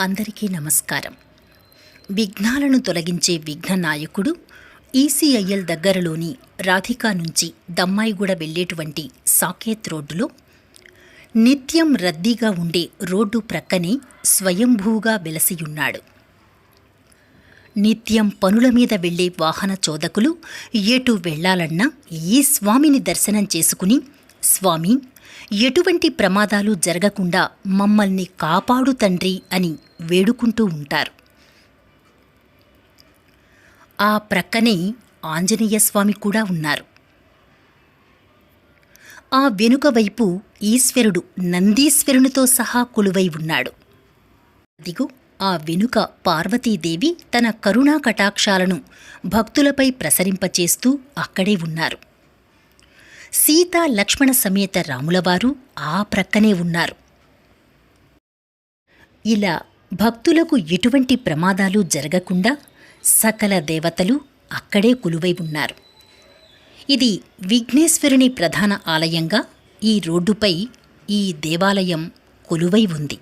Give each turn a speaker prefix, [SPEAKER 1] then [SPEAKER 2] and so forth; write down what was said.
[SPEAKER 1] అందరికీ నమస్కారం. విఘ్నాలను తొలగించే విఘ్న నాయకుడు ఈసీఐఎల్ దగ్గరలోని రాధికా నుంచి దమ్మాయిగూడ వెళ్ళేటువంటి సాకేత్ రోడ్డులో నిత్యం రద్దీగా ఉండే రోడ్డు ప్రక్కనే స్వయంభూగా వెలసియున్నాడు. నిత్యం పనుల మీద వెళ్ళే వాహన చోదకులు ఎటు వెళ్ళాలన్నా ఈ స్వామిని దర్శనం చేసుకుని స్వామి ఎటువంటి ప్రమాదాలు జరగకుండా మమ్మల్ని కాపాడు తండ్రి అని వేడుకుంటూ ఉంటారు. ఆ ప్రక్కనే ఆంజనేయ స్వామి కూడా ఉన్నారు. ఆ వెనుక వైపు ఈశ్వరుడు నందీశ్వరునితో సహా కొలువై ఉన్నాడు. అదిగో ఆ వెనుక పార్వతీదేవి తన కరుణా కటాక్షాలను భక్తులపై ప్రసరింపచేస్తూ అక్కడే ఉన్నారు. సీతా లక్ష్మణ సమేత రాములవారు ఆ ప్రక్కనే ఉన్నారు. ఇలా భక్తులకు ఎటువంటి ప్రమాదాలు జరగకుండా సకల దేవతలు అక్కడే కొలువై ఉన్నారు. ఇది విఘ్నేశ్వరుని ప్రధాన ఆలయంగా ఈ రోడ్డుపై ఈ దేవాలయం కొలువై ఉంది.